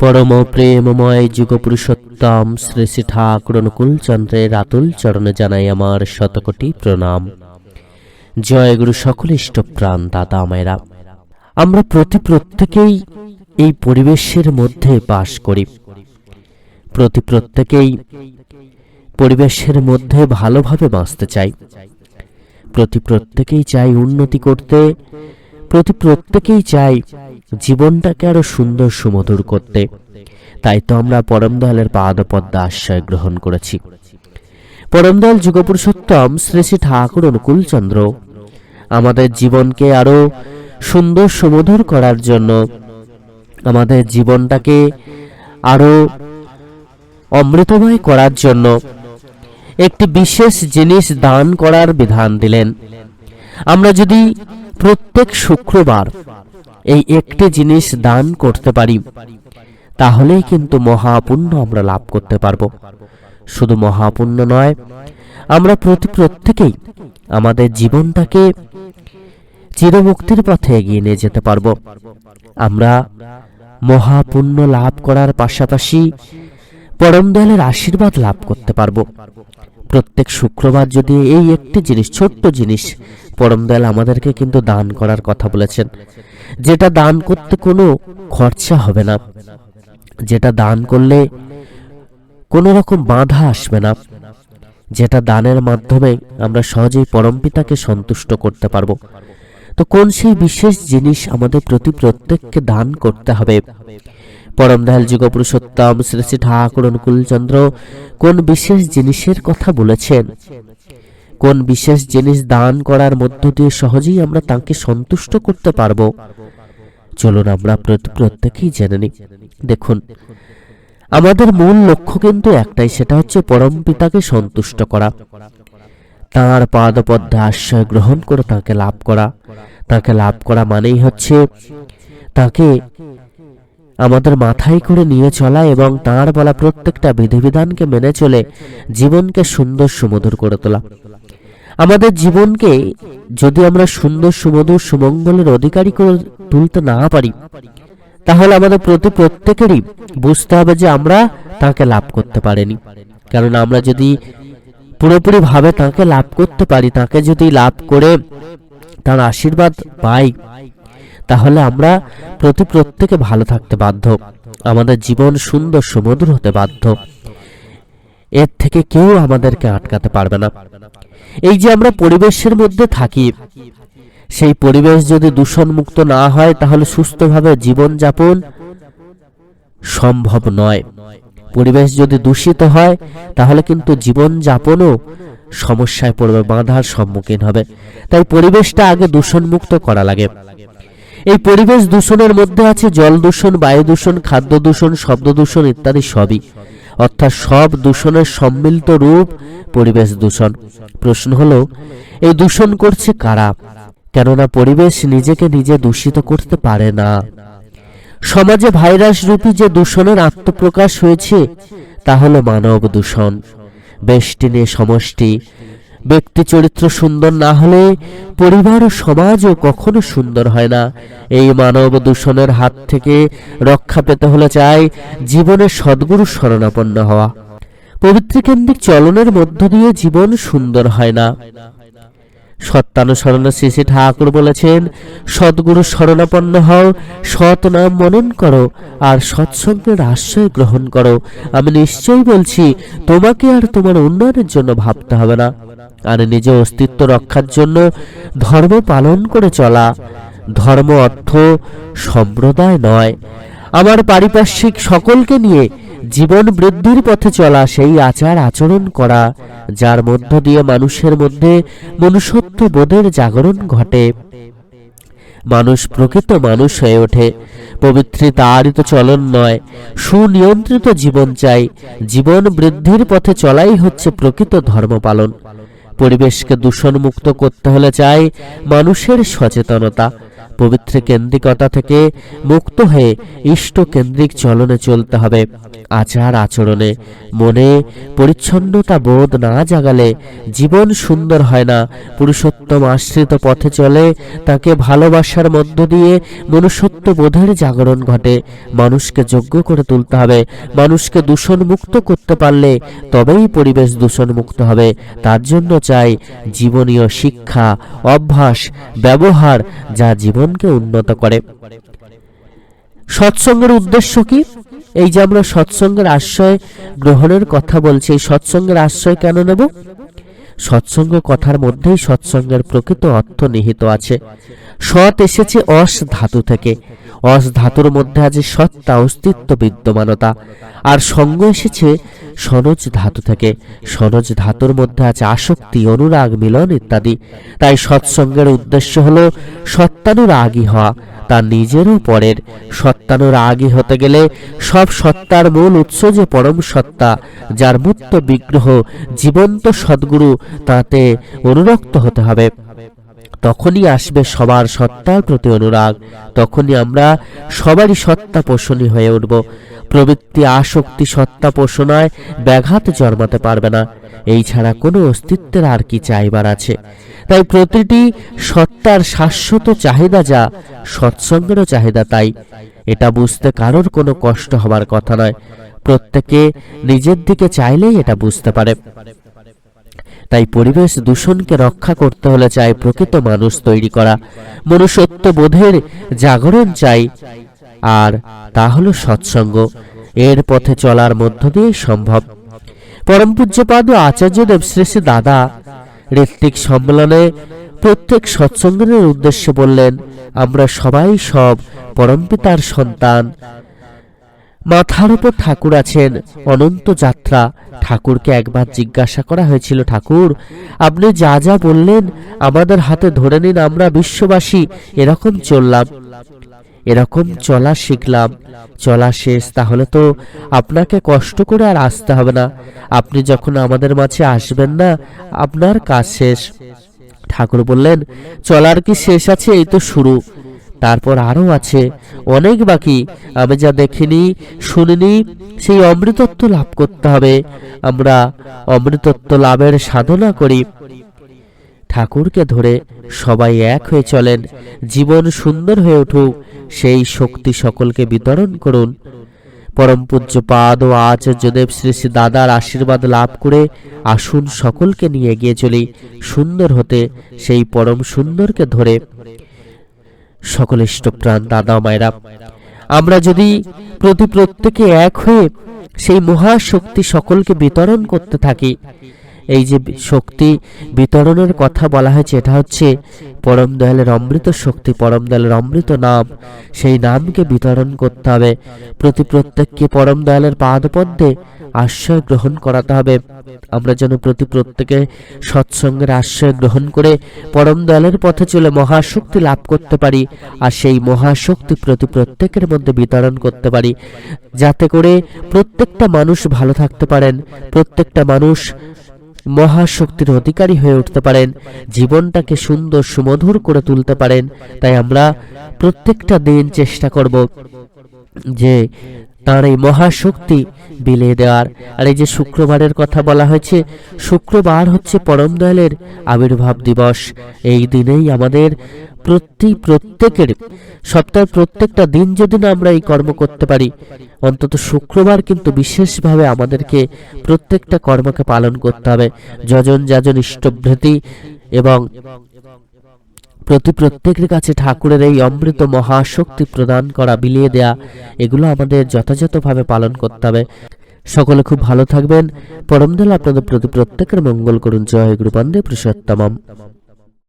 পরম প্রেমময় যুগ পুরুষোত্তম শ্রী শ্রী ঠাকুর অনুকূল চন্দ্রের আতুল চরণে জানাই আমার শতকোটি প্রণাম। জয় গুরু সকল ইষ্টপ্রাণ দাদা মায়েরা আমরা প্রতি প্রত্যেকেই এই পরিবেশের মধ্যে বাস করি। প্রতি প্রত্যেকেই পরিবেশের মধ্যে ভালোভাবে বাঁচতে চাই। প্রতি প্রত্যেকেই চাই উন্নতি করতে। প্রতি প্রত্যেকেই চাই জীবনটাকে আরও সুন্দর সুমধুর করতে। তাই তো আমরা পরম দয়ালের পাদপদ্মা আশ্রয় গ্রহণ করেছি। পরম দয়াল যুগপুরুষোত্তম শ্রী শ্রী ঠাকুর অনুকূল চন্দ্র। আমাদের জীবনকে আরও সুন্দর সুমধুর করার জন্য আমাদের জীবনটাকে আরও অমৃতময় করার জন্য একটি বিশেষ জিনিস দান করার বিধান দিলেন। আমরা যদি প্রত্যেক শুক্রবার এই একটি জিনিস দান করতে পারি, তাহলেই কিন্তু মহাপুণ্য আমরা লাভ করতে পারব। শুধু মহাপুণ্য নয়, আমরা প্রতি প্রত্যেকেই আমাদের জীবনটাকে চিরমুক্তির পথে এগিয়ে নিয়ে যেতে পারব। আমরা মহাপুণ্য লাভ করার পাশাপাশি পরম দয়ালের আশীর্বাদ লাভ করতে পারব। প্রত্যেক শুক্রবার যদি এই একটি জিনিস, ছোট্ট জিনিস, পরম দয়াল আমাদেরকে কিন্তু দান করার কথা বলেছেন। যেটা দান করতে কোনো খরচা হবে না। যেটা দান করলে কোনো রকম বাধা আসবে না। যেটা দানের মাধ্যমে আমরা সহজেই পরমপিতাকে সন্তুষ্ট করতে পারব। তো কোন সেই বিশেষ জিনিস আমাদের প্রতি প্রত্যেককে দান করতে হবে? পরম দয়াল যুগ পুরুষোত্তম শ্রী শ্রী ঠাকুর অনুকূলচন্দ্র কোন বিশেষ জিনিসের কথা বলেছেন? কোন বিশেষ জিনিস দান করার মধ্য দিয়ে সহজেই আমরা তাকে সন্তুষ্ট করতে পারব? চলুন আমরা প্রত- প্রত্যেকেই জেনে নিই। দেখুন, আমাদের মূল লক্ষ্য কিন্তু একটাই, সেটা হচ্ছে পরম পিতাকে সন্তুষ্ট করা। তাঁর পাদপদ্মে আশ্রয় গ্রহণ করে তাকে লাভ করা। তাকে লাভ করা মানেই হচ্ছে তাকে আমাদের মাথায় করে নিয়ে চলা এবং তাঁর বলা প্রত্যেকটা বিধিবিধানকে মেনে চলে জীবনকে সুন্দর সুমধুর করে তোলা। আমাদের জীবনকে যদি আমরা সুন্দর, সুমধুর, সুমঙ্গলের অধিকারী করে তুলতে না পারি, তাহলে আমাদের প্রতি প্রত্যেকেরই বুঝতে হবে যে আমরা তাকে লাভ করতে পারিনি। কারণ আমরা যদি পুরোপুরি ভাবে তাকে লাভ করতে পারি, তাকে যদি লাভ করে তার আশীর্বাদ পাই তাহলে আমরা প্রতি প্রত্যেকে ভালো থাকতে বাধ্য। আমাদের জীবন সুন্দর সুমধুর হতে বাধ্য। এর থেকে কেউ আমাদেরকে আটকাতে পারবে না। এই যে আমরা পরিবেশের মধ্যে থাকি, সেই পরিবেশ যদি দূষণমুক্ত না হয়, তাহলে সুস্থভাবে জীবনযাপন সম্ভব নয়। পরিবেশ যদি দূষিত হয়, তাহলে কিন্তু জীবনযাপনও সমস্যায় পড়বে, বাধার সম্মুখীন হবে। তাই পরিবেশটা আগে দূষণমুক্ত করা লাগে। এই পরিবেশ দূষণের মধ্যে আছে জল দূষণ, বায়ু দূষণ, খাদ্য দূষণ, শব্দ দূষণ ইত্যাদি সবই। অর্থাৎ সব দূষণের সম্মিলিত রূপ পরিবেশ দূষণ। প্রশ্ন হলো, এই দূষণ করছে কারা? কেননা পরিবেশ নিজেকে নিজে দূষিত করতে পারে না। সমাজে ভাইরাস রূপী যে দূষণের আত্মপ্রকাশ হয়েছে, তা হলো মানব দূষণ। বেষ্টি নিয়ে সমষ্টি ব্যক্তি চরিত্র সুন্দর না হলে পরিবার ও সমাজও কখনো সুন্দর হয় না। এই মানব দূষণের হাত থেকে রক্ষা পেতে হলে চাই জীবনে সদ্গুরু শরণাপন্ন হওয়া। পবিত্রকেন্দ্রিক চলনের মধ্য দিয়ে জীবন সুন্দর হয় না। সত্যানুসরণে শ্রী ঠাকুর বলেছেন, সদ্গুরু শরণাপন্ন হও, সৎ নাম মনন করো, আর সৎসঙ্গের আশ্রয় গ্রহণ করো। আমি নিশ্চয়ই বলছি, তোমাকে আর তোমার উন্নয়নের জন্য ভাবতে হবে না। আর নিজ অস্তিত্ব রক্ষার জন্য ধর্ম পালন করে চলা। ধর্ম অর্থ সম্প্রদায় নয়। আমার পারিপার্শ্বিক সকলকে নিয়ে জীবন বৃদ্ধির পথে চলা সেই আচার আচরণ করা, যার মধ্য দিয়ে মানুষের মধ্যে মনুষ্যত্ব বোধের জাগরণ ঘটে। মানুষ প্রকৃত মানুষ হয়ে ওঠে। পবিত্রী তারিত চলন নয়, সুনিয়ন্ত্রিত জীবন চাই। জীবন বৃদ্ধির পথে চলাই হচ্ছে প্রকৃত ধর্ম পালন। পরিবেশকে দূষণমুক্ত করতে হলে চাই মানুষের সচেতনতা। পবিত্র কেন্দ্রিকতা থেকে মুক্ত হয়ে ইষ্ট কেন্দ্রিক চলনে চলতে হবে, আচার আচরণে। মনে পরিচ্ছন্নতা বোধ না জাগালে জীবন সুন্দর হয় না। পুরুষোত্তম আশ্রিত পথে চলে, তাকে ভালোবাসার মধ্য দিয়ে মনুষ্যত্ব বোধের জাগরণ ঘটে। মানুষকে যোগ্য করে তুলতে হবে, মানুষকে দূষণ মুক্ত করতে পারলে তবেই পরিবেশ দূষণ মুক্ত হবে। তার জন্য চাই জীবনীয় শিক্ষা, অভ্যাস, ব্যবহার, যা জীবনকে উন্নত করে। সৎসঙ্গের উদ্দেশ্য কি? এই যে আমরা সৎসঙ্গের আশ্রয় গ্রহণের কথা বলছি, এই সৎসঙ্গের আশ্রয় কেন নেব? সৎসঙ্গ কথার মধ্যেই সৎসঙ্গের প্রকৃত অর্থ নিহিত আছে। সৎ এসেছে অস ধাতু থেকে। অস ধাতুর মধ্যে আছে সত্তা অস্তিত্ব, বিদ্যমানতা। আর সঙ্গ এসেছে সনজ ধাতু থেকে সনজ ধাতুর মধ্যে আছে আসক্তি, অনুরাগ, মিলন ইত্যাদি। তাই সৎসঙ্গের উদ্দেশ্য হলো সত্যানুরাগী হওয়া তার নিজেরও পরের। সত্যানুরাগী হতে গেলে সব সত্তার মূল উৎস যে পরম সত্তা, যার মূর্ত বিগ্রহ জীবন্ত সদ্গুরু, তাতে অনুরক্ত হতে হবে। তখনই আসবে সবার সত্তার প্রতি অনুরাগ। তখনই আমরা সবারই সত্তা পোষণী হয়ে উঠব। প্রবৃত্তি আসক্তি সত্তা পোষণায় ব্যাঘাত জন্মাতে পারবে না। এই ছাড়া কোনো অস্তিত্বের আর কি চাইবার আছে। তাই প্রতিটি সত্তার শাশ্বত চাহিদা যা, সৎসঙ্গেরও চাহিদা তাই। এটা বুঝতে কারোর কোনো কষ্ট হবার কথা নয়। প্রত্যেকে নিজের দিকে চাইলেই এটা বুঝতে পারে। তাই পরিবেশ দূষণকে রক্ষা করতে হলে চাই প্রকৃত মানুষ তৈরি করা। মনুষ্যত্ব বোধের জাগরণ চাই। আর তা হলো সৎসঙ্গ। এর পথে চলার মধ্য দিয়ে সম্ভব। পরম পূজ্যপাদ ও আচার্যদেব শ্রী শ্রী দাদা ঋত্বিক সম্মেলনে প্রত্যেক সৎসঙ্গের উদ্দেশ্যে বললেন, আমরা সবাই সব পরমপিতার সন্তান। মাথার উপর ঠাকুর আছেন। অনন্ত যাত্রা। ঠাকুরকে একবার জিজ্ঞাসা করা হয়েছিল, ঠাকুর, আপনি যা যা বললেন, আমাদের হাতে ধরে নিন, আমরা বিশ্ববাসী, এরকম চললাম। এরকম চলা শিখলাম। চলা শেষ, তাহলে তো আপনাকে কষ্ট করে আর আসতে হবে না। আপনি যখন আমাদের মাঝে আসবেন না, আপনার কাজ শেষ। ঠাকুর বললেন, চলার কি শেষ আছে? এই তো শুরু। তারপর আরও আছে, অনেক বাকি। আমি যা দেখিনি, শুনিনি, সেই অমৃতত্ব লাভ করতে হবে। আমরা অমৃতত্ব লাভের সাধনা করি। ঠাকুরকে ধরে সবাই এক হয়ে চলেন। জীবন সুন্দর হয়ে উঠুক। সেই শক্তি সকলকে বিতরণ করুন। পরম পূজ্য পাদ ও আচার্যদেব শ্রী শ্রী দাদার আশীর্বাদ লাভ করে আসুন সকলকে নিয়ে এগিয়ে চলি। সুন্দর হতে সেই পরম সুন্দরকে ধরে। সকল ইষ্টপ্রাণ দাদা মায়েরা, আমরা যদি প্রতি প্রত্যেকে এক হয়ে সেই মহাশক্তি সকলকে বিতরণ করতে থাকি, এই যে শক্তি বিতরণের কথা বলা হয়েছে, এটা হচ্ছে পরম দয়ালের অমৃত শক্তি, পরম দয়ালের অমৃত নাম, সেই নামকে বিতরণ করতে হবে। প্রতি প্রত্যেককে পরম দয়ালের পাদপদ্মে আশ্রয় গ্রহণ করাতে হবে। আমরা যেন প্রতি প্রত্যেকে সৎসঙ্গের আশ্রয় গ্রহণ করে পরম দয়ালের পথে চলে মহাশক্তি লাভ করতে পারি আর সেই মহাশক্তি প্রতি প্রত্যেকের মধ্যে বিতরণ করতে পারি। যাতে করে প্রত্যেকটা মানুষ ভালো থাকতে পারেন, প্রত্যেকটা মানুষ মহাশক্তির অধিকারী হয়ে উঠতে পারেন, জীবনটাকে সুন্দর সুমধুর করে তুলতে পারেন। তাই আমরা প্রত্যেকটা দিন চেষ্টা করব যে তার এই মহাশক্তি বিলিয়ে দেওয়ার। আর এই যে শুক্রবারের কথা বলা হয়েছে, শুক্রবার হচ্ছে পরম দয়ালের আবির্ভাব দিবস। এই দিনেই আমাদের প্রতি প্রত্যেকের, সপ্তাহের প্রত্যেকটা দিন যদি না আমরা এই কর্ম করতে পারি, অন্তত শুক্রবার কিন্তু বিশেষভাবে আমাদেরকে প্রত্যেকটা কর্মকে পালন করতে হবে। যজন যাজন ইষ্টভৃতি এবং প্রতি প্রত্যেকের কাছে ঠাকুরের এই অমৃত মহাশক্তি প্রদান করা, বিলিয়ে দেয়া, এগুলো আমাদের যথাযথভাবে পালন করতে হবে। সকলে খুব ভালো থাকবেন। পরমদল আপনাদের প্রতি প্রত্যেকের মঙ্গল করুন। জয় গুরুপান্দে পুরুষোত্তমম।